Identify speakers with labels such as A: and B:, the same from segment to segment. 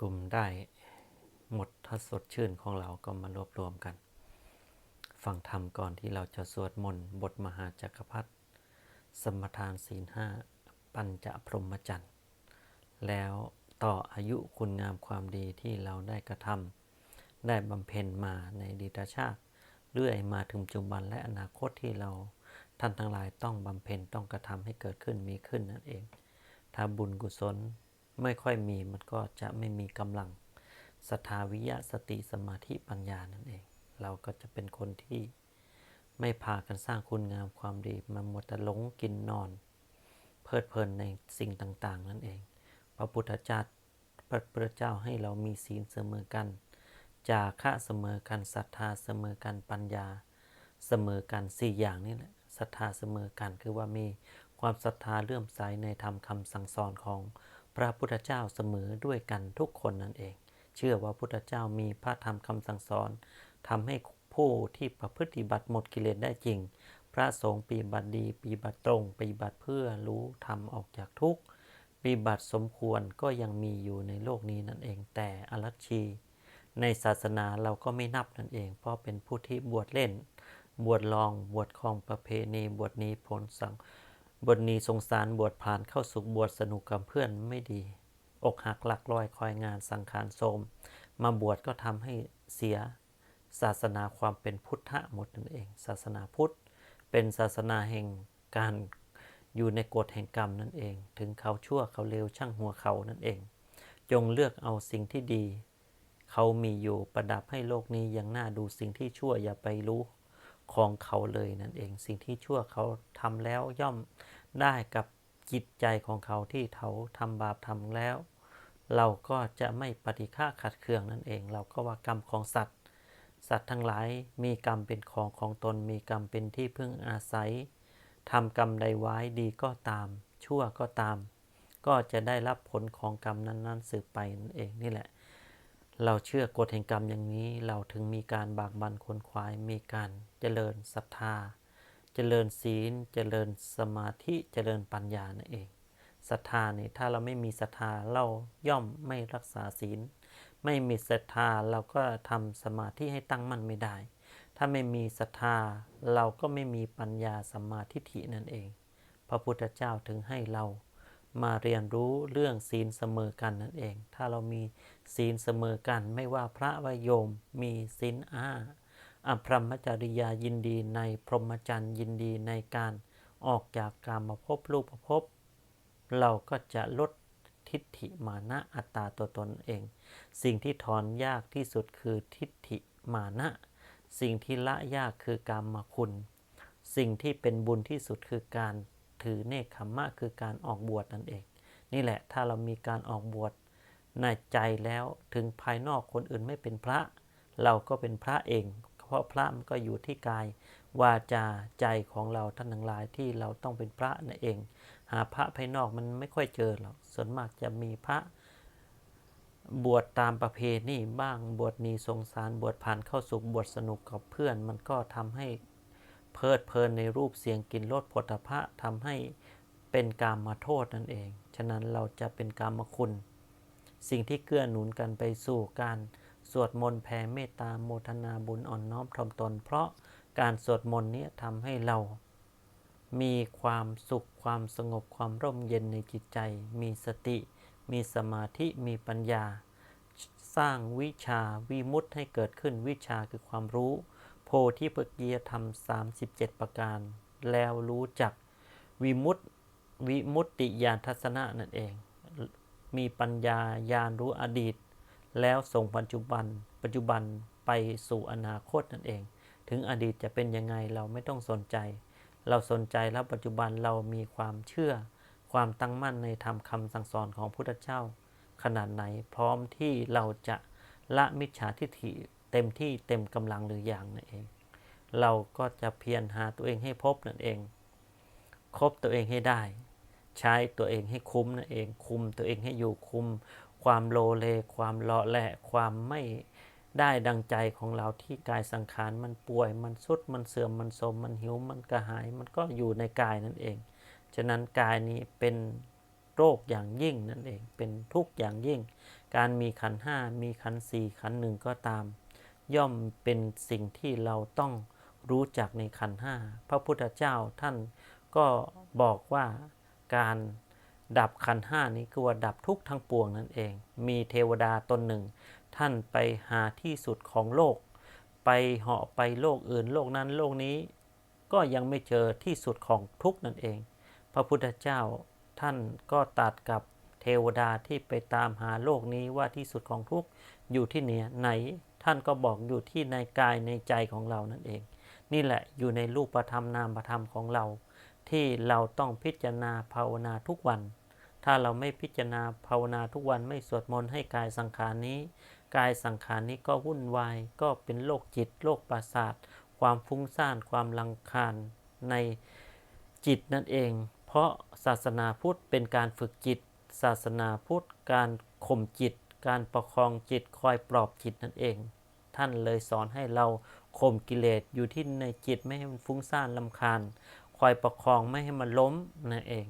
A: กลุ่มได้หมดถ้าสดชื่นของเราก็มารวบรวมกัน ฟังธรรมก่อนที่เราจะสวดมนต์บทมหาจักรพรรดิสมทานศีลห้าปัญจพรหมจรรย์ แล้วต่ออายุคุณงามความดีที่เราได้กระทำได้บำเพ็ญมาในดีตชาติเรื่อยมาถึงปัจจุบันและอนาคตที่เราท่านทั้งหลายต้องบำเพ็ญต้องกระทำให้เกิดขึ้นมีขึ้นนั่นเอง ถ้าบุญกุศล ไม่ค่อยมีมันก็จะไม่มีกำลังศรัทธาวิยะสติสมาธิปัญญานั่นเอง เราก็จะเป็นคนที่ไม่พากันสร้างคุณงามความดีมันหมดแต่หลงกินนอน เพลิดเพลินในสิ่งต่างๆ นั่นเอง พระพุทธเจ้าพระพุทธเจ้าให้เรามีศีลเสมอกัน จาคะเสมอกันศรัทธาเสมอกันปัญญา เสมอกันสี่อย่างนี่แหละศรัทธาเสมอกันคือว่ามีความศรัทธาเลื่อมใสในธรรมคำสั่งสอนของ พระพุทธเจ้าเสมอด้วยกันทุกคนนั่นเอง เชื่อว่าพุทธเจ้ามีพระธรรมคำสั่งสอนทำให้ผู้ที่ประพฤติบัติหมดกิเลสได้จริง พระสงฆ์ปฏิบัติดีปฏิบัติตรงปฏิบัติเพื่อรู้ธรรมออกจากทุกข์ปฏิบัติสมควรก็ยังมีอยู่ในโลกนี้นั่นเอง แต่อรัชชี ในศาสนาเราก็ไม่นับนั่นเอง เพราะเป็นผู้ที่บวชเล่น บวชลอง บวชคองประเพณี บวชนี้ผลสัง บทนี้สงสารบวชผ่านเข้าสุขบวชสนุกกับเพื่อนไม่ดี อกหักหลักลอยคอยงานสังขารโทมมาบวชก็ทำให้เสียศาสนาความเป็นพุทธะหมดนั่นเอง ศาสนาพุทธ เป็นศาสนาแห่งการอยู่ในกฎแห่งกรรมนั่นเอง ถึงเขาชั่วเขาเลวช่างหัวเขานั่นเอง จงเลือกเอาสิ่งที่ดี เขามีอยู่ประดับให้โลกนี้ยังน่าดูสิ่งที่ชั่วอย่าไปรู้ ของเขาเลยนั่นเอง สิ่งที่ชั่วเขาทำแล้วย่อมได้กับจิตใจของเขาที่เขาทำบาปทำแล้ว เราก็จะไม่ปฏิฆาขัดเคืองนั่นเอง เราก็ว่ากรรมของสัตว์ สัตว์ทั้งหลายมีกรรมเป็นของของตนมีกรรมเป็นที่พึ่งอาศัยทำกรรมใดไว้ดีก็ตาม ชั่วก็ตาม ก็จะได้รับผลของกรรมนั้น ๆ สืบไปนั่นเองนี่แหละ เราเชื่อกฎแห่งกรรมอย่างนี้เราถึงมีการบากบันคนควายมีการเจริญศรัทธา เจริญศีล เจริญสมาธิเจริญปัญญานั่นเองศรัทธาเนี่ยถ้าเราไม่มีศรัทธาเราย่อมไม่รักษาศีล ไม่มีศรัทธาเราก็ทำสมาธิให้ตั้งมั่นไม่ได้ ถ้าไม่มีศรัทธาเราก็ไม่มีปัญญาสัมมาทิฏฐินั่นเอง พระพุทธเจ้าถึงให้เรา มาเรียนรู้เรื่องศีลเสมอกันนั่นเอง ถ้าเรามีศีลเสมอกัน ไม่ว่าพระวโยมมีศีลอ้าอภรรมจริยายินดีในพรหมจรรย์ยินดีในการออกจากกามภพรูปภพเราก็จะลดทิฏฐิมานะอัตตาตัวตนเอง สิ่งที่ถอนยากที่สุดคือทิฏฐิมานะ สิ่งที่ละยากคือกามมาคุณ สิ่งที่เป็นบุญที่สุดคือการ ถือเนคขมมะคือการออกบวชนั่นเอง นี่แหละถ้าเรามีการออกบวชในใจแล้วถึงภายนอกคนอื่นไม่เป็นพระ เราก็เป็นพระเอง เพราะพระมันก็อยู่ที่กายวาจาใจของเราท่านทั้งหลายที่เราต้องเป็นพระนั่นเอง หาพระภายนอกมันไม่ค่อยเจอหรอกส่วนมากจะมีพระบวชตามประเพณีบ้างบวชนีสงสารบวชผ่านเข้าสุขบวชสนุกกับเพื่อน มันก็ทำให้ เพลิดเพลินในรูปเสียงกลิ่นรสผลตภะทำให้เป็นกามมาโทษนั่นเอง ฉะนั้นเราจะเป็นกามคุณ สิ่งที่เกื้อหนุนกันไปสู่การสวดมนต์แผ่เมตตาโมทนาบุญอ่อนน้อมถ่อมตน เพราะการสวดมนต์นี้ทำให้เรา มีความสุขความสงบความร่มเย็นในจิตใจ มีสติ มีสมาธิมีปัญญา สร้างวิชาวิมุตให้เกิดขึ้นวิชาคือความรู้ โพธิปเกียธรรม 37 ประการ แล้วรู้จักวิมุตติวิมุตติญาณทัศนะนั่นเอง มีปัญญาญาณรู้อดีต แล้วส่งปัจจุบัน ปัจจุบันไปสู่อนาคตนั่นเอง ถึงอดีตจะเป็นยังไงเราไม่ต้องสนใจ เราสนใจแล้วปัจจุบันเรามีความเชื่อ ความตั้งมั่นในธรรมคำสั่งสอนของพุทธเจ้า ขนาดไหนพร้อมที่เราจะละมิจฉาทิฏฐิ เต็มที่เต็มกำลังหรืออย่างนั่นเอง เราก็จะเพียรหาตัวเองให้พบนั่นเองคบตัวเองให้ได้ ใช้ตัวเองให้คุ้มนั่นเอง คุมตัวเองให้อยู่คุม ความโลเล ความเลาะแหละความไม่ได้ดังใจของเราที่กายสังขารมันป่วยมันสุดมันเสื่อมมันโทรมมันหิวมันกระหายมันก็อยู่ในกายนั่นเอง ฉะนั้นกายนี้เป็นโรคอย่างยิ่งนั่นเองเป็นทุกข์อย่างยิ่ง การมีขันห้ามีขันสี่ขันหนึ่งก็ตาม ย่อมเป็นสิ่งที่เราต้องรู้จักในขันห้าพระพุทธเจ้าท่านก็บอกว่าการดับขันห้านี้คือว่าดับทุกทั้งปวงนั่นเอง มีเทวดาตนหนึ่ง ท่านไปหาที่สุดของโลก ไปเหาะไปโลกอื่นโลกนั้นโลกนี้ ก็ยังไม่เจอที่สุดของทุกนั่นเอง พระพุทธเจ้าท่านก็ตัดกับ วดาที่ไปตามหาโลกนี้ว่าที่สุดของทุกอยู่ที่เหนือไหน ท่านก็บอกอยู่ที่ในกายในใจของเรานั่นเอง นี่แหละอยู่ในรูปธรรมนามธรรมของเรา ที่เราต้องพิจารณาภาวนาทุกวัน ถ้าเราไม่พิจารณาภาวนาทุกวันไม่สวดมนต์ให้กายสังขารนี้ กายสังขารนี้ก็วุ่นวายก็เป็นโรคจิตโรคประสาท ความฟุ้งซ่านความลังคาญในจิตนั่นเอง เพราะศาสนาพุทธเป็นการฝึกจิต ศาสนาพุทธการข่มจิต การประคองจิตคอยปลอบจิตนั่นเอง ท่านเลยสอนให้เราข่มกิเลสอยู่ที่ในจิตไม่ให้มันฟุ้งซ่านลำคาญ คอยประคองไม่ให้มันล้มนั่นเอง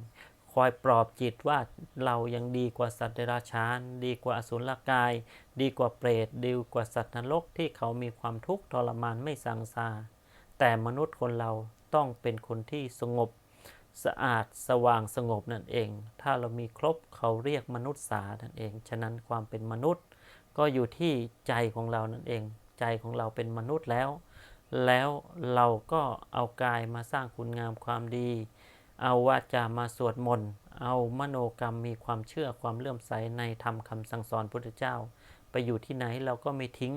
A: คอยปลอบจิตว่าเรายังดีกว่าสัตว์เดรัจฉานดีกว่าอสุรกาย ดีกว่าเปรตดีกว่าสัตว์นรกที่เขามีความทุกข์ทรมานไม่สังสาแต่มนุษย์คนเราต้องเป็นคนที่สงบ สะอาดสว่างสงบนั่นเอง ถ้าเรามีครบเขาเรียกมนุษย์สานั่นเอง ฉะนั้นความเป็นมนุษย์ก็อยู่ที่ใจของเรานั่นเอง ใจของเราเป็นมนุษย์แล้ว แล้วเราก็เอากายมาสร้างคุณงามความดี เอาวาจามาสวดมนต์ เอามโนกรรมมีความเชื่อความเลื่อมใสในธรรมคำสั่งสอนพุทธเจ้า ไปอยู่ที่ไหนเราก็ไม่ทิ้ง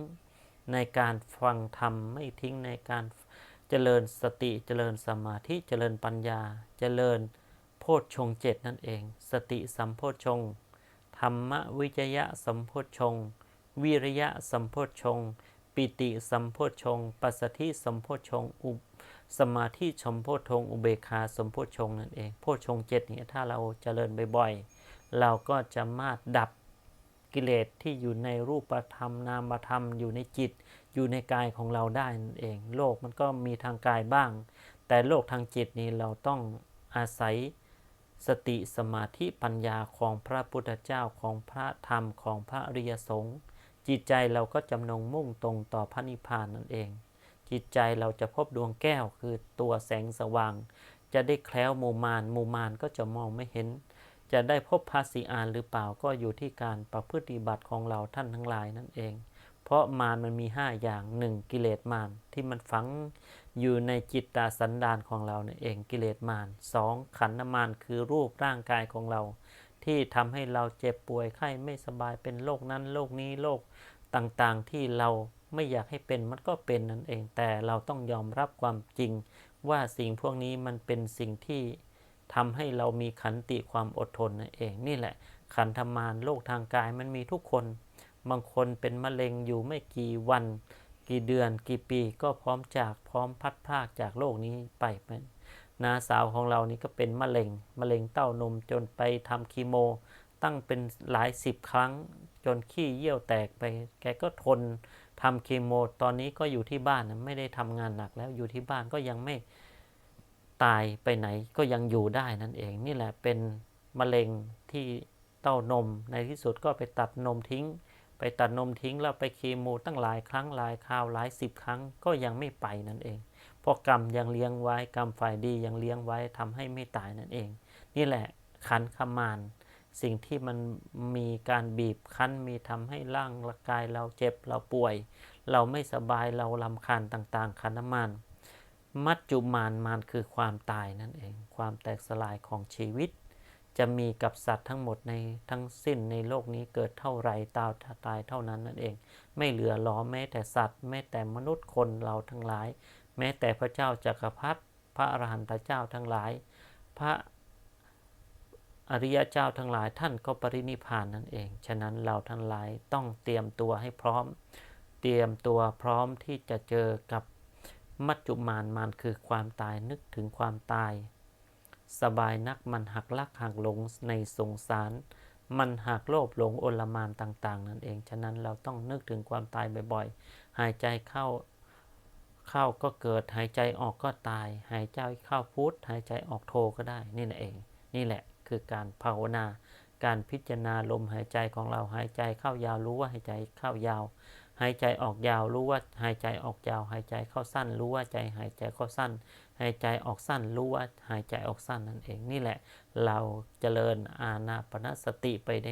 A: ในการฟังธรรมไม่ทิ้งในการ เจริญสติเจริญสมาธิเจริญปัญญา เจริญโพชฌงเจ็ดนั่นเอง สติสัมโพชฌงธรรมวิจยะสัมโพชฌงวิริยะสัมโพชฌงปิติสัมโพชฌงปัสสธิสัมโพชฌงอุปสมาธิสมโพชฌงอุเบกขาสัมโพชฌงนั่นเองโพชฌงเจ็ดนี้ถ้าเราเจริญบ่อยๆเราก็จะมาดับกิเลสที่อยู่ในรูปธรรมนามธรรมอยู่ในจิต อยู่ในกายของเราได้นั่นเอง โลกมันก็มีทางกายบ้าง แต่โลกทางจิตนี้เราต้องอาศัยสติสมาธิปัญญาของพระพุทธเจ้าของพระธรรมของพระอริยสงฆ์จิตใจเราก็จำนงมุ่งตรงต่อพระนิพพานนั่นเอง จิตใจเราจะพบดวงแก้วคือตัวแสงสว่าง จะได้แคล้วมูมานมูมานก็จะมองไม่เห็น จะได้พบภาษีอานหรือเปล่าก็อยู่ที่การประพฤติบัติของเราท่านทั้งหลายนั่นเอง ราะมารมันมี 5 อย่าง 1. กิเลสมารที่มันฝังอยู่ในจิตตาสันดานของเราเนี่ยเองกิเลสมาร 2. ขันธมารคือรูปร่างกายของเรา ที่ทำให้เราเจ็บป่วยไข้ไม่สบายเป็นโรคนั้นโรคนี้โรคต่างๆที่เราไม่อยากให้เป็นมันก็เป็นนั่นเอง แต่เราต้องยอมรับความจริง ว่าสิ่งพวกนี้มันเป็นสิ่งที่ทำให้เรามีขันติความอดทนนั่นเองนี่แหละ ขันธมารโรคทางกายมันมีทุกคน บางคนเป็นมะเร็งอยู่ไม่กี่วัน กี่เดือน กี่ปีก็พร้อมจากพร้อมพัดพากจากโลกนี้ไปเป็นนาสาวของเรานี่ก็เป็นมะเร็งมะเร็งเต้านมจนไปทำคีโม ตั้งเป็นหลายสิบครั้ง จนขี้เยี่ยวแตกไป แกก็ทนทำคีโม ตอนนี้ก็อยู่ที่บ้านไม่ได้ทำงานหนักแล้วอยู่ที่บ้านก็ยังไม่ตายไปไหนก็ยังอยู่ได้นั่นเองนี่แหละเป็นมะเร็งที่เต้านมในที่สุดก็ไปตัดนมทิ้ง ไปตัดนมทิ้งแล้วไปเคีโมตั้งหลายครั้งหลายคราวหลายสิบครั้งก็ยังไม่ไปนั่นเอง เพราะกรรมยังเลี้ยงไว้กรรมฝ่ายดียังเลี้ยงไว้ทำให้ไม่ตายนั่นเอง นี่แหละขันขมานสิ่งที่มันมีการบีบคั้นมีทำให้ร่างกายเราเจ็บเราป่วย เราไม่สบายเราลำคาญต่างๆขันมานมัจจุมานมานคือความตายนั่นเอง ความแตกสลายของชีวิต จะมีกับสัตว์ทั้งหมดในทั้งสิ้นในโลกนี้เกิดเท่าไรตาวตายเท่านั้นนั่นเอง ไม่เหลือล้อแม้แต่สัตว์ แม้แต่มนุษย์คนเราทั้งหลาย แม้แต่พระเจ้าจักรพรรดิพระอรหันตเจ้าทั้งหลาย พระอริยเจ้าทั้งหลายท่านก็ปรินิพานนั่นเอง ฉะนั้นเราทั้งหลายต้องเตรียมตัวให้พร้อม เตรียมตัวพร้อมที่จะเจอกับมัจจุมานมานคือความตายนึกถึงความตาย สบายนักมันหักลักหักหลงในสงสาร มันหักโลภหลงโอลมานต่าง ๆ นั่นเอง ฉะนั้นเราต้องนึกถึงความตายบ่อยๆ หายใจเข้าเข้าก็เกิดหายใจออกก็ตาย หายใจเข้าพุทหายใจออกโทก็ได้นี่แหละเอง นี่แหละคือการภาวนา การพิจารณาลมหายใจของเราหายใจเข้ายาวรู้ว่าหายใจเข้ายาว หายใจออกยาวรู้ว่าหายใจออกยาว หายใจเข้าสั้น รู้ว่าใจหายใจเข้าสั้น หายใจออกสั้น รู้ว่าหายใจออกสั้นนั่นเองนี่แหละ เราเจริญอานาปนสติไปใน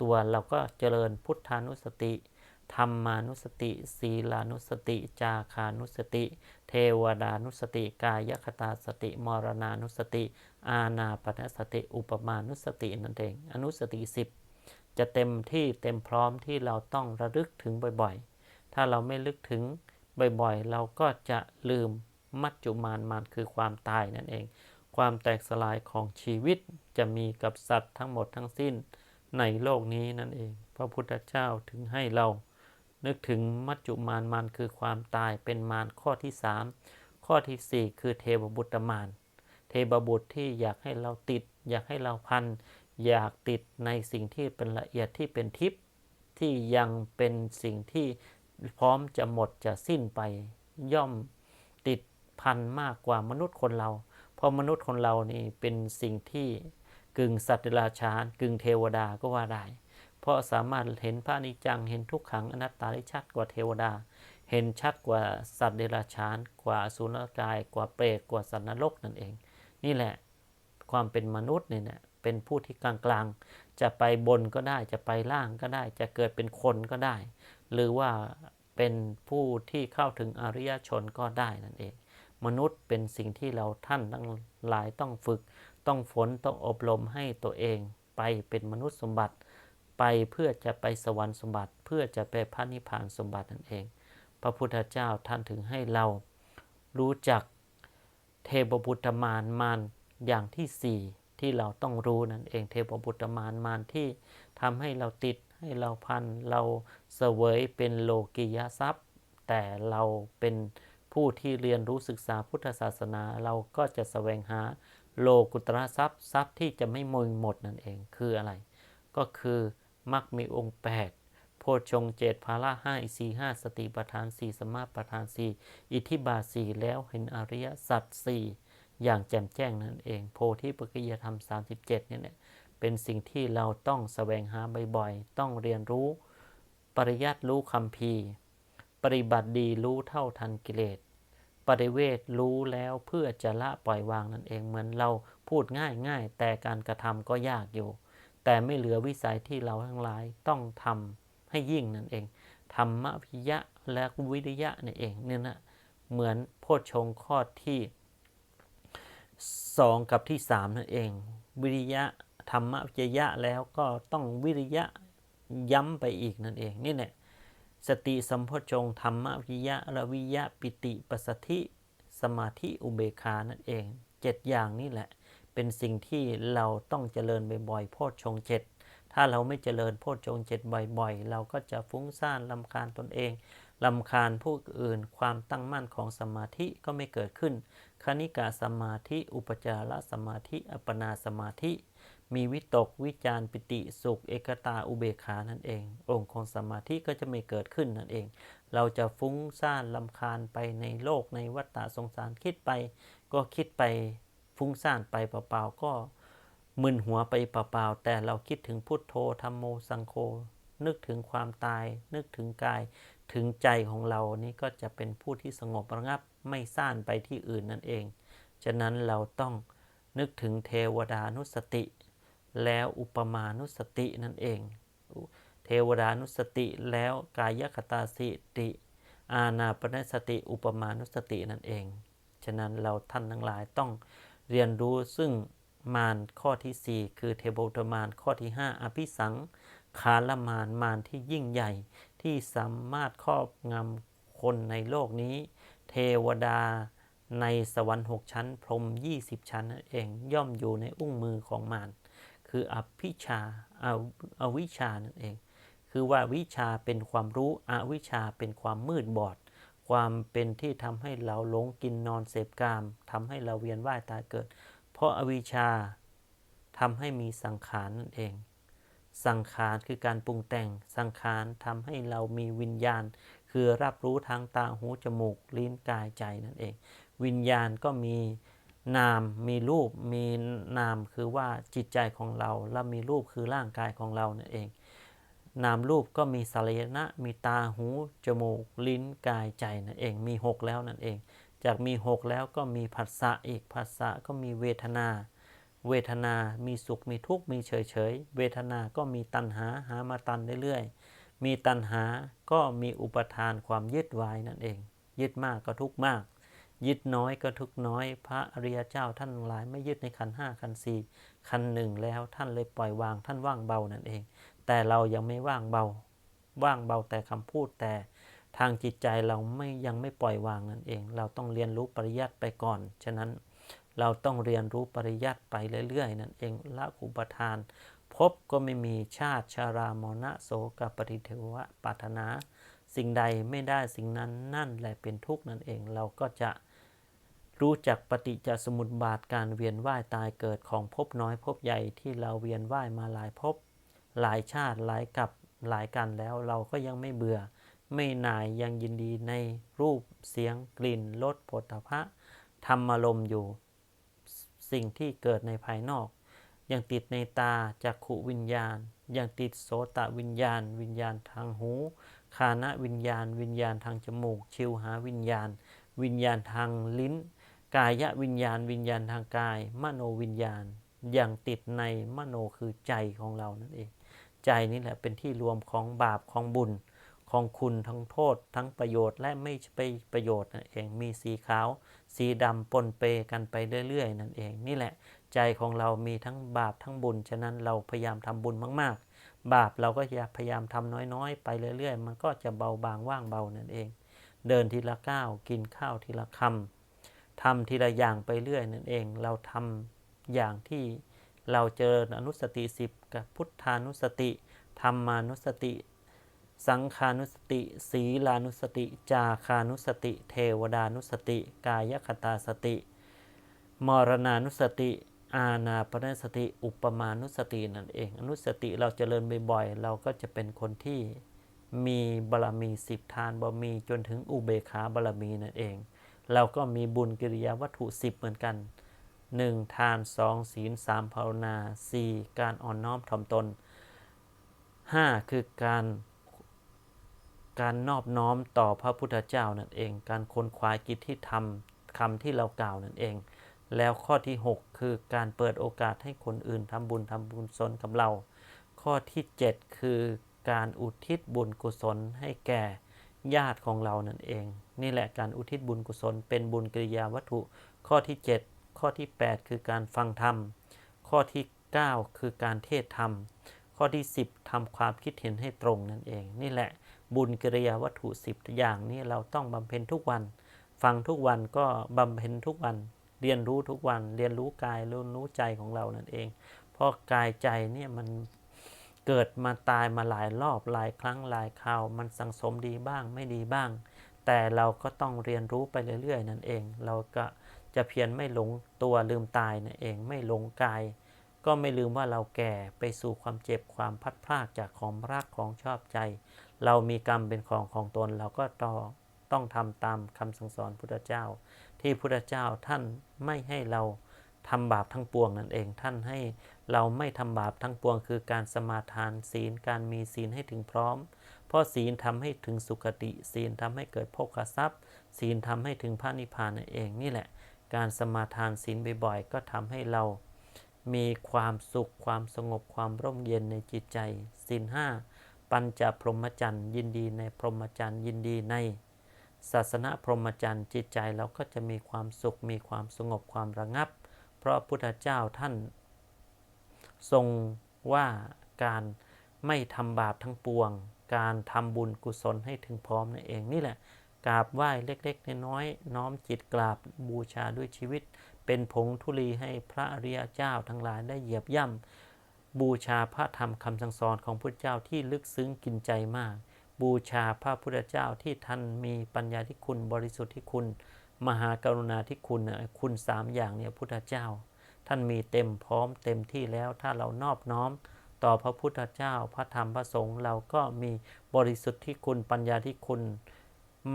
A: ตัวเราก็เจริญพุทธานุสติธรรมานุสติ ศีลานุสติ จาคานุสติ เทวดานุสติ กายคตาสติ มรณานุสติ อาณาปณสติ อุปมานุสตินั่นเอง อนุสติสิบ จะเต็มที่เต็มพร้อมที่เราต้องระลึกถึงบ่อยๆ ถ้าเราไม่ลึกถึงบ่อยๆ เราก็จะลืมมัจจุมานมานคือความตายนั่นเอง ความแตกสลายของชีวิตจะมีกับสัตว์ทั้งหมดทั้งสิ้นในโลกนี้นั่นเอง พระพุทธเจ้าถึงให้เรา นึกถึงมัจจุมานมานคือความตายเป็นมารข้อที่สามข้อที่สี่คือเทวบุตรมารเทวบุตรที่อยากให้เราติด อยากให้เราพัน อยากติดในสิ่งที่เป็นละเอียดที่เป็นทิพย์ที่ยังเป็นสิ่งที่พร้อมจะหมดจะสิ้นไป ย่อมติดพันมากกว่ามนุษย์คนเรา เพราะมนุษย์คนเรานี่เป็นสิ่งที่กึ่งสัตว์เดรัจฉานกึ่งเทวดาก็ว่าได้ เพราะสามารถเห็นพระนิจจังเห็นทุกขังอนัตตาได้ชัดกว่าเทวดา เห็นชัดกว่าสัตว์เดรัจฉาน กว่าสุนรกาย กว่าเปรตกว่าสัตว์นรกนั่นเอง นี่แหละความเป็นมนุษย์เนี่ยนะ เป็นผู้ที่กลางๆ จะไปบนก็ได้จะไปล่างก็ได้ จะเกิดเป็นคนก็ได้ หรือว่าเป็นผู้ที่เข้าถึงอริยชนก็ได้นั่นเอง มนุษย์เป็นสิ่งที่เราท่านทั้งหลายต้องฝึก ต้องฝนต้องอบรมให้ตัวเอง ไปเป็นมนุษย์สมบัติ ไปเพื่อจะไปสวรรค์สมบัติ เพื่อจะไปพระนิพพานสมบัตินั่นเอง พระพุทธเจ้าท่านถึงให้เรารู้จักเทพบุตรมารมารอย่างที่สี่ ที่เราต้องรู้นั่นเองเทพบุตรมารมารที่ทำให้เราติดให้เราพันเราเสวยเป็นโลกิยทรัพย์ แต่เราเป็นผู้ที่เรียนรู้ศึกษาพุทธศาสนาเราก็จะแสวงหาโลกุตระทรัพย์ทรัพย์ที่จะไม่มยหมดนั่นเองคืออะไร ก็คือมักมีองค์แปดโพชงเจตภาระห้าอิสีห้าสติปัฏฐานสี่สมาปัฏฐานสี่อิทธิบาสี่แล้วเห็นอริยสัจสี่ อย่างแจ่มแจ้งนั่นเอง โพธิปัจจยธรรม 37เนี่ยเนี่ยเป็นสิ่งที่เราต้องแสวงหาบ่อยๆ ต้องเรียนรู้ ปริยัติรู้คำพีปฏิบัติดีรู้เท่าทันกิเลส ปริเวทรู้แล้วเพื่อจะละปล่อยวางนั่นเอง เหมือนเราพูดง่ายง่ายแต่การกระทำก็ยากอยู่ แต่ไม่เหลือวิสัยที่เราทั้งหลายต้องทำให้ยิ่งนั่นเอง ธรรมวิยะและวิริยะนั่นเองเนี่ยนะ เหมือนโพชฌงข้อที่ สองกับที่สามนั่นเอง วิริยะธรรมวิจยะแล้วก็ต้องวิริยะย้ำไปอีกนั่นเองนี่แหละสติสัมโพชงธรรมวิยะระวิยะปิติปัสสธิ สมาธิอุเบคานั่นเองเจ็ดอย่างนี่แหละ เป็นสิ่งที่เราต้องเจริญบ่อยๆโพชงเจ็ดถ้าเราไม่เจริญโพชงเจ็ดบ่อยๆ เราก็จะฟุ้งซ่านลำคาญตนเองลำคาญผู้อื่น ความตั้งมั่นของสมาธิก็ไม่เกิดขึ้น คณิกาสมาธิ อุปจารสมาธิ อัปนาสมาธิ มีวิตก วิจารปิติ สุข เอกตา อุเบคานั่นเอง องค์ของสมาธิก็จะไม่เกิดขึ้นนั่นเอง เราจะฟุ้งซ่านลำคาญไปในโลกในวัฏฏะสงสารคิดไป ก็คิดไปฟุ้งซ่านไปเปล่าๆ ก็มึนหัวไปเปล่าๆ แต่เราคิดถึงพุทโธธรรมโมสังโฆ นึกถึงความตาย นึกถึงกาย ถึงใจของเรานี่ก็จะเป็นผู้ที่สงบระงับไม่ซ่านไปที่อื่นนั่นเอง ฉะนั้นเราต้องนึกถึงเทวดานุสติ แล้วอุปมานุสตินั่นเอง เทวดานุสติแล้วกายคตาสิติ อาณาปณสติอุปมานุสตินั่นเอง ฉะนั้นเราท่านทั้งหลายต้องเรียนรู้ซึ่งมารข้อที่ 4 คือเทโบตมารข้อที่ 5 อภิสังคาลมารมารที่ยิ่งใหญ่ ที่สามารถครอบงำคนในโลกนี้ เทวดาในสวรรค์หกชั้น พรหมยี่สิบชั้นนั่นเองย่อมอยู่ในอุ้งมือของมารคืออภิชาอาอวิชานั่นเอง คือว่าวิชาเป็นความรู้อวิชาเป็นความมืดบอด ความเป็นที่ทำให้เราหลงกินนอนเสพกามทำให้เราเวียนว่ายตายเกิด เพราะอาวิชาทำให้มีสังขารนั่นเอง สังขารคือการปรุงแต่ง สังขารทำให้เรามีวิญญาณ คือรับรู้ทางตาหูจมูก ลิ้นกายใจนั่นเอง วิญญาณก็มีนามมีรูปมีนามคือว่าจิตใจของเราแล้วมีรูปคือร่างกายของเรานั่นเอง นามรูปก็มีสลายนะมีตาหู จมูก ลิ้นกายใจนั่นเอง มีหกแล้วนั่นเอง จากมีหกแล้วก็มีผัสสะอีกผัสสะก็มีเวทนา เวทนา มีสุข มีทุกข์ มีเฉยเฉยๆเวทนา ก็มีตัณหา หามาตันเรื่อยๆ มีตัณหา ก็มีอุปทานความยึดไว้นั่นเอง ยึดมากก็ทุกข์มาก ยึดน้อยก็ทุกข์น้อย พระอริยเจ้าท่านหลายไม่ยึดในขันห้าขันสี่ขันหนึ่งแล้วท่านเลยปล่อยวางท่านว่างเบานั่นเอง แต่เรายังไม่ว่างเบา ว่างเบาแต่คำพูดแต่ทางจิตใจเราไม่ยังไม่ปล่อยวางนั่นเอง เราต้องเรียนรู้ปริยัติไปก่อน ฉะนั้น เราต้องเรียนรู้ปริยัติไปเรื่อยๆ นั่นเองละอุปทานพบก็ไม่มีชาติชารามรณะโสกปริเทวะปัถนา สิ่งใดไม่ได้สิ่งนั้นนั่นแหละเป็นทุกข์นั่นเองเราก็จะรู้จักปฏิจจสมุปบาทการเวียนว่ายตายเกิดของภพน้อยภพใหญ่ที่เราเวียนว่ายมาหลายภพหลายชาติหลายกับหลายกันแล้วเราก็ยังไม่เบื่อ ไม่หน่ายยังยินดีในรูปเสียงกลิ่นรสผลพระธรรมอารมณ์อยู่ สิ่งที่เกิดในภายนอกยังติดในตาจักขุวิญญาณยังติดโสตวิญญาณ วิญญาณทางหูคานะวิญญาณ วิญญาณทางจมูก ชิวหาวิญญาณ วิญญาณทางลิ้น กายวิญญาณ วิญญาณทางกาย มโนวิญญาณ อย่างติดในมโนคือใจของเรานั่นเอง ใจนี่แหละเป็นที่รวมของบาปของบุญ ของคุณทั้งโทษ ทั้งประโยชน์และไม่ไปประโยชน์นั่นเองมีสีขาว สีดำปนเปกันไปเรื่อย ๆ นั่นเอง นี่แหละ ใจของเรามีทั้งบาปทั้งบุญ ฉะนั้นเราพยายามทำบุญมากๆ บาปเราก็อย่าพยายามทำน้อยๆ ไปเรื่อย ๆ มันก็จะเบาบางว่างเบานั่นเอง เดินทีละก้าวกินข้าวทีละคำทำทีละอย่างไปเรื่อยนั่นเอง เราทำอย่างที่เราเจออนุสติสิบกับพุทธานุสติธรรมานุสติ สังขานุสติ ศีลานุสติ จาคานุสติ เทวดานุสติ กายคตาสติ มรณานุสติ อาณาปณสติ อุปมานุสตินั่นเอง อนุสติเราจเจริญบ่อยๆ เราก็จะเป็นคนที่มีบารมีสิบทานบารมีจนถึงอุเบขาบารมีนั่นเอง เราก็มีบุญกิริยาวัตถุสิบเหมือนกัน 1. ทาน 2. ศีล 3. ภาวนา 4. การอ่อนน้อมถ่อมตน 5. คือการ การนอบน้อมต่อพระพุทธเจ้านั่นเอง การค้นคว้ากิจที่ทำคำที่เรากล่าวนั่นเอง แล้วข้อที่ 6 คือการเปิดโอกาสให้คนอื่นทำบุญทำบุญสนกับเรา ข้อที่ 7 คือการอุทิศบุญกุศลให้แก่ญาติของเรานั่นเอง นี่แหละการอุทิศบุญกุศล เป็นบุญกิริยาวัตถุ ข้อที่ 7 ข้อที่ 8 คือการฟังธรรม ข้อที่ 9 คือการเทศธรรม ข้อที่ 10ทำความคิดเห็นให้ตรงนั่นเอง นี่แหละ บุญกิริยาวัตถุ10อย่างนี้เราต้องบำเพ็ญทุกวัน ฟังทุกวันก็บำเพ็ญทุกวัน เรียนรู้ทุกวัน เรียนรู้กายเรียนรู้ใจของเรานั่นเอง เพราะกายใจเนี่ยมันเกิดมาตายมาหลายรอบหลายครั้งหลายคราว มันสังสมดีบ้างไม่ดีบ้าง แต่เราก็ต้องเรียนรู้ไปเรื่อยๆ นั่นเอง เราก็จะเพียรไม่หลงตัวลืมตายนั่นเอง ไม่หลงกายก็ไม่ลืมว่าเราแก่ไปสู่ความเจ็บความพัดพลากจากของรักของชอบใจ เรามีกรรมเป็นของของตนเราก็ต้องต้องทำตามคำสั่งสอนพุทธเจ้า ที่พุทธเจ้าท่านไม่ให้เราทำบาปทั้งปวงนั่นเอง ท่านให้เราไม่ทำบาปทั้งปวง คือการสมาทานศีลการมีศีลให้ถึงพร้อม เพราะศีลทำให้ถึงสุคติ ศีลทำให้เกิดโภคทรัพย์ ศีลทำให้ถึงพระนิพพานนั่นเองนี่แหละ การสมาทานศีลบ่อยๆ ก็ทำให้เรามีความสุขความสงบความร่มเย็นในจิตใจศีลห้า ปัญจพรหมจรรย์ยินดีในพรหมจรรย์ยินดีใน ศาสนาพรหมจรรย์จิตใจเราก็จะมีความสุขมีความสงบความระงับ เพราะพุทธเจ้าท่าน ทรงว่าการไม่ทำบาปทั้งปวง การทำบุญกุศลให้ถึงพร้อมนั่นเองนี่แหละกราบไหว้เล็กๆน้อยๆน้อมจิตกราบบูชาด้วยชีวิต เป็นผงธุลีให้พระอริยเจ้าทั้งหลายได้เหยียบย่ำ บูชาพระธรรมคำสั่งสอนของพระเจ้าที่ลึกซึ้งกินใจมาก บูชาพระพุทธเจ้าที่ท่านมีปัญญาที่คุณบริสุทธิ์ที่คุณ มหากรุณาที่คุณคุณสามอย่างเนี่ยพุทธเจ้า ท่านมีเต็มพร้อมเต็มที่แล้วถ้าเรานอบน้อม ต่อพระพุทธเจ้า พระธรรมพระสงฆ์เราก็มีบริสุทธิ์ที่คุณปัญญาที่คุณ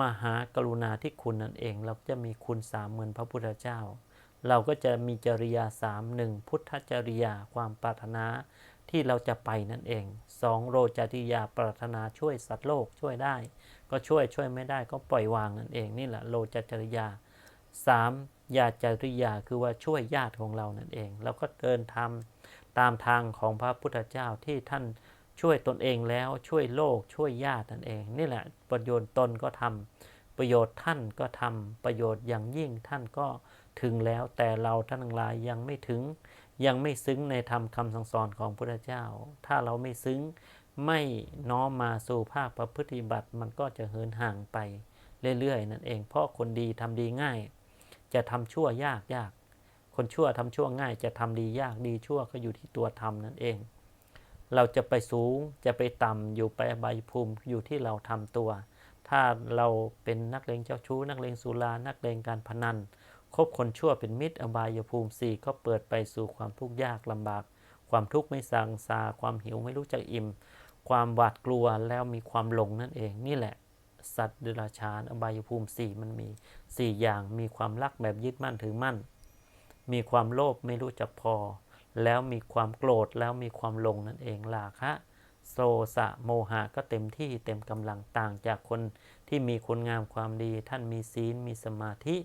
A: มหากรุณาที่คุณนั่นเอง เราจะมีคุณสามเหมือนพระพุทธเจ้า เราก็จะมีจริยาสามหนึ่งพุทธจริยาความปรารถนาที่เราจะไปนั่นเองสองโรจริยาปรารถนาช่วยสัตว์โลกช่วยได้ ก็ช่วยช่วยไม่ได้ก็ปล่อยวางนั่นเองนี่แหละโลจจริยาสามญาจริยาคือว่าช่วยญาติของเรานั่นเองเราก็เดินทำตามทางของพระพุทธเจ้าที่ท่านช่วยตนเองแล้วช่วยโลกช่วยญาตินั่นเอง นี่แหละประโยชน์ตนก็ทำประโยชน์ท่านก็ทำประโยชน์อย่างยิ่งท่านก็ ถึงแล้วแต่เราท่านทั้งหลายยังไม่ถึง ยังไม่ซึ้งในธรรมคำสั่งสอนของพระเจ้า ถ้าเราไม่ซึ้งไม่น้อมมาสู่ภาคประพฤติบัติมันก็จะเหินห่างไปเรื่อยๆนั่นเอง เพราะคนดีทำดีง่าย จะทำชั่วยากยาก คนชั่วทำชั่วง่ายจะทำดียากดีชั่วก็อยู่ที่ตัวทำนั่นเอง เราจะไปสูงจะไปต่ำอยู่ไปอบายภูมิอยู่ที่เราทำตัว ถ้าเราเป็นนักเลงเจ้าชู้ นักเลงสุรานักเลงการพนัน คบคนชั่วเป็นมิตรอบายภูมิสี่ก็เปิดไปสู่ความทุกข์ยากลำบาก ความทุกข์ไม่สังสา ความหิวไม่รู้จักอิ่ม ความหวาดกลัวแล้วมีความหลงนั่นเองนี่แหละ สัตว์เดรัจฉานอบายภูมิสี่มันมีสี่อย่างมีความรักแบบยึดมั่นถือมั่น มีความโลภไม่รู้จักพอ แล้วมีความโกรธแล้วมีความหลงนั่นเองลาคะโซสะโมหะก็เต็มที่เต็มกำลังต่างจากคนที่มีคุณงามความดี ท่านมีศีลมีสมาธิ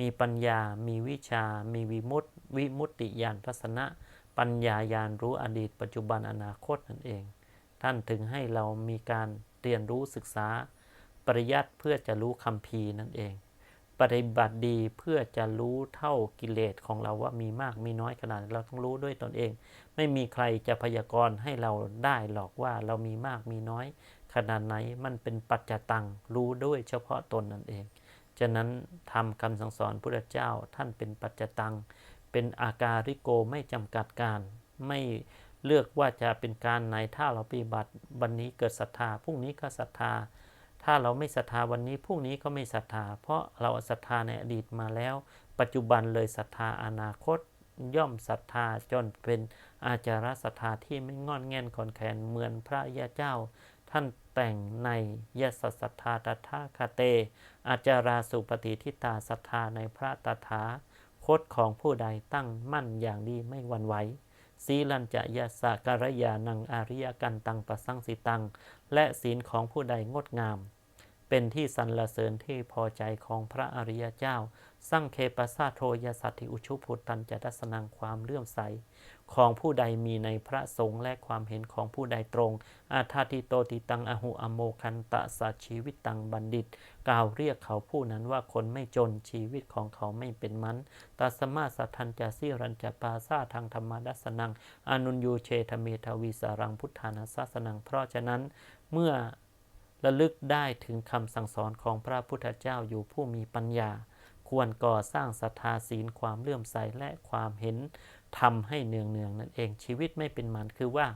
A: มีปัญญา มีวิชา มีวิมุตติวิมุตติญาณทัศนะ ปัญญาญาณรู้อดีต ปัจจุบันอนาคตนั่นเอง ท่านถึงให้เรามีการเรียนรู้ศึกษา ปริยัติเพื่อจะรู้คำพีนั่นเอง ปฏิบัติดีเพื่อจะรู้เท่ากิเลสของเราว่ามีมากมีน้อยขนาดเราต้องรู้ด้วยตนเอง ไม่มีใครจะพยากรณ์ให้เราได้หรอกว่าเรามีมากมีน้อย ขนาดไหนมันเป็นปัจจตังรู้ด้วยเฉพาะตนนั่นเอง ฉะนั้นทำคำสั่งสอนพระเจ้าท่านเป็นปัจจตัง เป็นอาการิโกไม่จำกัดการ ไม่เลือกว่าจะเป็นการไหนถ้าเราปฏิบัติวันนี้เกิดศรัทธาพรุ่งนี้ก็ศรัทธา ถ้าเราไม่ศรัทธาวันนี้พรุ่งนี้ก็ไม่ศรัทธา เพราะเราศรัทธาในอดีตมาแล้ว ปัจจุบันเลยศรัทธาอนาคต ย่อมศรัทธาจนเป็นอาจารศรัทธาที่ไม่งอนแง่นคอนแคนเหมือนพระยาเจ้า ท่านแต่งในยสัทธาตถาคเต อาจาราสุปฏิทิตาศรัทธาในพระตถาคตของผู้ใดตั้งมั่นอย่างดีไม่หวั่นไหวสีลัญจะยาสะการยานังอาริยกันตังประสังสิตัง และศีลของผู้ใดงดงาม เป็นที่สรรเสริญที่พอใจของพระอริยเจ้าสั่งเคปัสสาโทยสัตถิอุชุพุตันจะทัศนังความเลื่อมใส ของผู้ใดมีในพระสงฆ์และความเห็นของผู้ใดตรง อาทาติโตติตังอหุอโมคันตะสัชีวิตตังบัณฑิต กล่าวเรียกเขาผู้นั้นว่าคนไม่จนชีวิตของเขาไม่เป็นมันตัสมาสัทันจะสิรันจะปาซาทางธรรมดัสนังอนุนยูเชธเมทวีสารังพุทธานาสัสนังเพราะฉะนั้นเมื่อ ระลึกได้ถึงคำสั่งสอนของพระพุทธเจ้าอยู่ผู้มีปัญญา ควรก่อสร้างศรัทธาศีลความเลื่อมใสและความเห็นทำให้เนืองเนืองนั่นเองชีวิตไม่เป็นมันคือว่า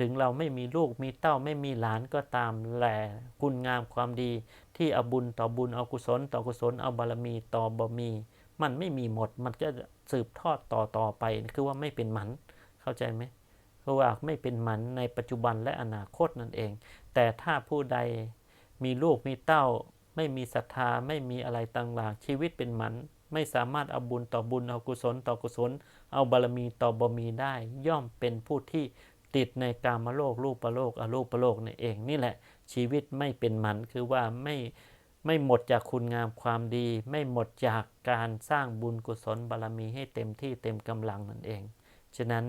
A: ถึงเราไม่มีลูกมีเต้าไม่มีหลานก็ตามแหล่คุณงามความดี ที่เอาบุญต่อบุญเอากุศล ต่อกุศลเอาบารมีต่อบารมี มันไม่มีหมดมันจะสืบทอดต่อต่อไปคือว่าไม่เป็นมันเข้าใจไหม คือว่าไม่เป็นมันในปัจจุบันและอนาคตนั่นเอง แต่ถ้าผู้ใดมีลูกมีเต้า ไม่มีศรัทธาไม่มีอะไรต่างๆชีวิตเป็นมัน ไม่สามารถเอาบุญต่อบุญเอากุศลต่อกุศล เอาบารมีต่อบารมีได้ ย่อมเป็นผู้ที่ติดในกามโลกรูปโลกอรูปโลกนี่เองนี่แหละ ชีวิตไม่เป็นมันคือว่าไม่ไม่หมดจากคุณงามความดี ไม่หมดจากการสร้างบุญกุศลบารมีให้เต็มที่เต็มกำลังนั่นเอง ฉะนั้น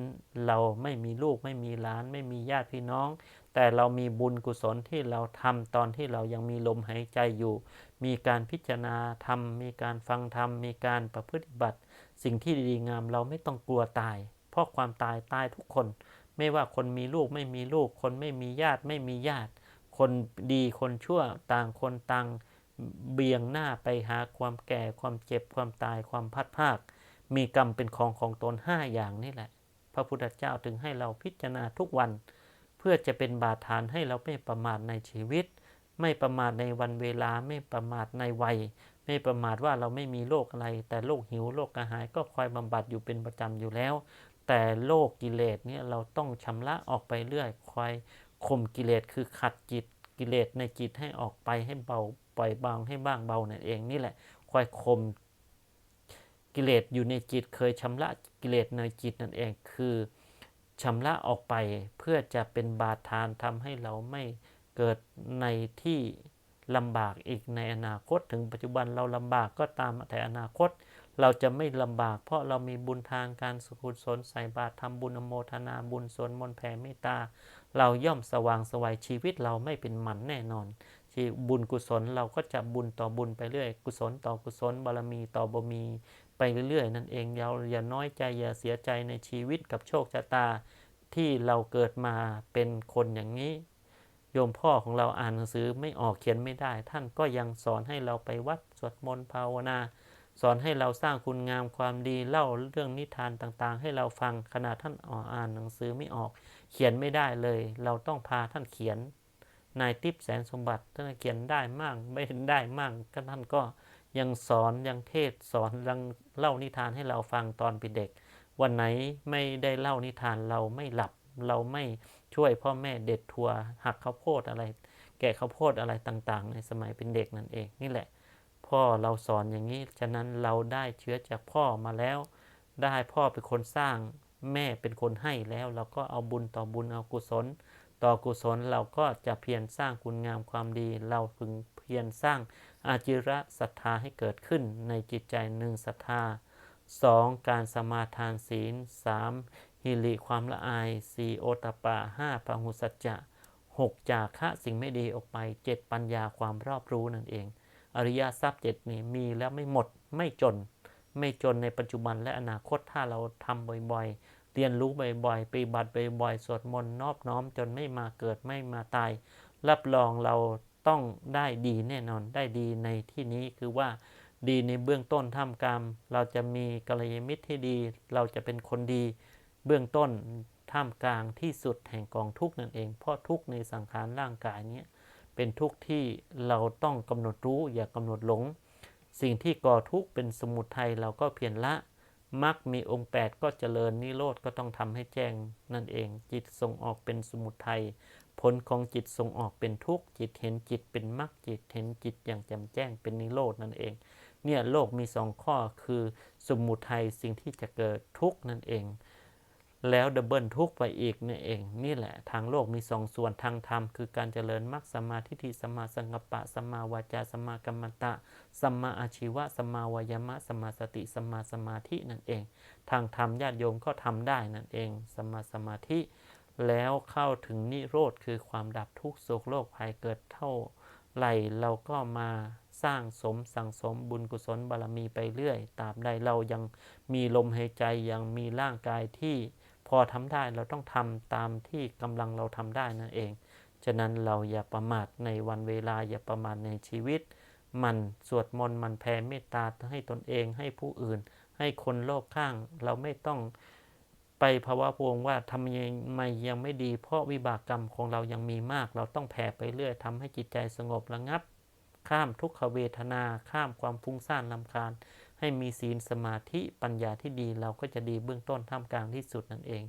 A: เราไม่มีลูกไม่มีหลาน ไม่มีญาติพี่น้อง แต่เรามีบุญกุศลที่เราทำตอนที่เรายังมีลมหายใจอยู่ มีการพิจารณาธรรม มีการฟังธรรม มีการประพฤติบัติ สิ่งที่ดีงามเราไม่ต้องกลัวตาย เพราะความตายตายทุกคน ไม่ว่าคนมีลูกไม่มีลูก คนไม่มีญาติไม่มีญาติ คนดีคนชั่วต่างคนต่างเบี่ยงหน้าไปหาความแก่ความเจ็บความตายความพัดภาคมีกรรมเป็นของของตนห้าอย่างนี่แหละ ระพุทธเจ้าถึงให้เราพิจารณาทุกวัน เพื่อจะเป็นบาฐานให้เราไม่ประมาทในชีวิต ไม่ประมาทในวันเวลาไม่ประมาทในวัย ไม่ประมาทว่าเราไม่มีโรคอะไร แต่โรคหิวโรคกระหายก็คอยบำบัดอยู่เป็นประจำอยู่แล้ว แต่โรคกิเลสเนี่ยเราต้องชำระออกไปเรื่อยคอยข่มกิเลสคือขัดจิตกิเลสในจิตให้ออกไปให้เบาปล่อยบางให้บ้างเบานั่นเองนี่แหละคอยข่ม กิเลสอยู่ในจิตเคยชำระกิเลสในจิตนั่นเองคือชำระออกไปเพื่อจะเป็นบาทานทำให้เราไม่เกิดในที่ลำบากอีกในอนาคต ถึงปัจจุบันเราลำบากก็ตามแต่อนาคต เราจะไม่ลำบาก เพราะเรามีบุญทานการสุขุศลใส่บาตรทำบุญอโมทนาบุญสวนมนแผ่เมตตา เราย่อมสว่างสวัยชีวิตเราไม่เป็นหมันแน่นอนที่บุญกุศลเราก็จะบุญต่อบุญไปเรื่อย กุศลต่อกุศลบารมีต่อบารมี ไปเรื่อยๆ นั่นเองเราอย่าน้อยใจอย่าเสียใจในชีวิตกับโชคชะตาที่เราเกิดมาเป็นคนอย่างนี้ โยมพ่อของเราอ่านหนังสือไม่ออกเขียนไม่ได้ ท่านก็ยังสอนให้เราไปวัดสวดมนต์ภาวนา สอนให้เราสร้างคุณงามความดีเล่าเรื่องนิทานต่างๆ ให้เราฟังขณะท่านอ่านหนังสือไม่ออก เขียนไม่ได้เลย เราต้องพาท่านเขียนนายทิพย์แสนสมบัติท่านเขียนได้มั่งไม่ได้มั่งก็ท่านก็ ยังสอนยังเทศสอนยังเล่านิทานให้เราฟังตอนเป็นเด็ก วันไหนไม่ได้เล่านิทานเราไม่หลับ เราไม่ช่วยพ่อแม่เด็ดทัวหักข้าวโพดอะไร แกะข้าวโพดอะไรต่างๆ ในสมัยเป็นเด็กนั่นเองนี่แหละ พ่อเราสอนอย่างนี้ ฉะนั้นเราได้เชื้อจากพ่อมาแล้ว ได้พ่อเป็นคนสร้างแม่เป็นคนให้แล้ว เราก็เอาบุญต่อบุญเอากุศล ต่อกุศลเราก็จะเพียรสร้างคุณงามความดี เราพึงเพียรสร้าง อาจิระศรัทธาให้เกิดขึ้นในจิตใจหนึ่งศรัทธา 2. การสมาทานศีล 3. ฮิริความละอาย 4. โอตตปปะ 5. พหุสัจจะ 6. จากคะสิ่งไม่ดีออกไป 7. ปัญญาความรอบรู้นั่นเอง อริยทรัพย์เจ็ดนี้มีแล้วไม่หมดไม่จน ไม่จนในปัจจุบันและอนาคตถ้าเราทำบ่อยๆ เรียนรู้บ่อยๆปฏิบัติบ่อยๆ สวดมนต์นอบน้อมจนไม่มาเกิดไม่มาตาย รับรองเรา ต้องได้ดีแน่นอนได้ดีในที่นี้คือว่าดีในเบื้องต้นท่ามกลางเราจะมีกัลยาณมิตรที่ดี เราจะเป็นคนดี เบื้องต้นท่ามกลางที่สุดแห่งกองทุกนั่นเอง เพราะทุกในสังขารร่างกายเนี้ยเป็นทุกที่เราต้องกำหนดรู้อย่ากำหนดหลง สิ่งที่ก่อทุกข์เป็นสมุทัยเราก็เพียรละมักมีองค์ 8 ก็เจริญนิโรธก็ต้องทำให้แจ้งนั่นเอง จิตส่งออกเป็นสมุทัย ผลของจิตส่งออกเป็นทุกข์จิตเห็นจิตเป็นมรรคจิตเห็นจิตอย่างแจ่มแจ้งเป็นนิโรธนั่นเอง เนี่ยโลกมีสองข้อคือสมุทัยสิ่งที่จะเกิดทุกข์นั่นเอง แล้วดับเบิลทุกข์ไปอีกนี่เอง นี่แหละทางโลกมีสองส่วนทางธรรม คือการเจริญมรรคสมาทิฏฐิสมมาสังกปะสมมาวาจาสมมากรรมตะสมมาอาชีวะสมมาวายมะสมมาสติสมมาสมาธินั่นเอง ทางธรรมญาติโยมก็ทำได้นั่นเอง สมาสมาธิ แล้วเข้าถึงนิโรธคือความดับทุกโศกโลกภัยเกิดเท่าไหร่เราก็มาสร้างสมสั่งสมบุญกุศลบารมีไปเรื่อยตราบใดเรายังมีลมหายใจยังมีร่างกายที่พอทำได้เราต้องทำตามที่กำลังเราทำได้นั่นเอง ฉะนั้นเราอย่าประมาทในวันเวลาอย่าประมาทในชีวิต มันสวดมนต์มันแผ่เมตตาให้ตนเองให้ผู้อื่น ให้คนโลกข้างเราไม่ต้อง ไปภาวะพวงว่าทำยังไมยังไม่ดี เพราะวิบากกรรมของเรายังมีมาก เราต้องแผ่ไปเรื่อยทำให้จิตใจสงบระงับ ข้ามทุกขเวทนา ข้ามความฟุ้งซ่านลำคาญ ให้มีศีลสมาธิปัญญาที่ดีเราก็จะดีเบื้องต้นท่ามกลางที่สุดนั่นเอง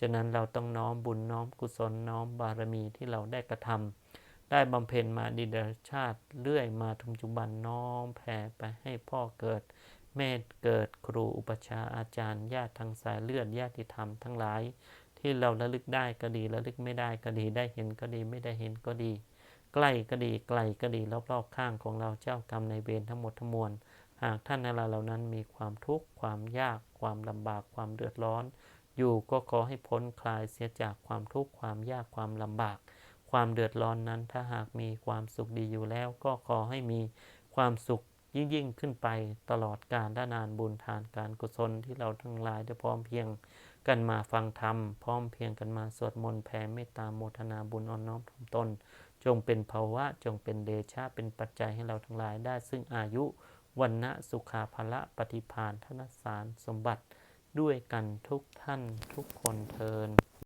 A: ฉะนั้นเราต้องน้อมบุญน้อมกุศลน้อมบารมีที่เราได้กระทำได้บำเพ็ญมาดีเดชาติเรื่อยมาถึงปัจจุบันน้อมแผ่ไปให้พ่อเกิด แม่เกิดครูอุปชาอาจารย์ ญาติทางสายเลือดญาติธรรมทั้งหลาย ที่เราระลึกได้ก็ดีระลึกไม่ได้ก็ดีได้เห็นก็ดีไม่ได้เห็นก็ดี ใกล้ก็ดีไกลก็ดีรอบๆข้างของเราเจ้ากรรมในเวรทั้งหมดทั้งมวลหากท่านทั้งหลาเหล่านั้นมีความทุกข์ความยาก ความลำบากความเดือดร้อน อยู่ก็ขอให้พ้นคลายเสียจากความทุกข์ความยากความลำบาก ความเดือดร้อนนั้นถ้าหากมีความสุขดีอยู่แล้ว ก็ขอให้มีความสุข ยิ่งยิ่งขึ้นไปตลอดกาลด้านานบุญทานการกุศลที่เราทั้งหลายได้พร้อมเพียงกันมาฟังธรรม พร้อมเพียงกันมาสวดมนต์แผ่เมตตาโมทนาบุญอ่อนน้อมถ่อมตน จงเป็นภาวะจงเป็นเดชะเป็นปัจจัยให้เราทั้งหลายได้ ซึ่งอายุวันนะสุขาภละปฏิพานธนสารสมบัติด้วยกันทุกท่านทุกคนเทิน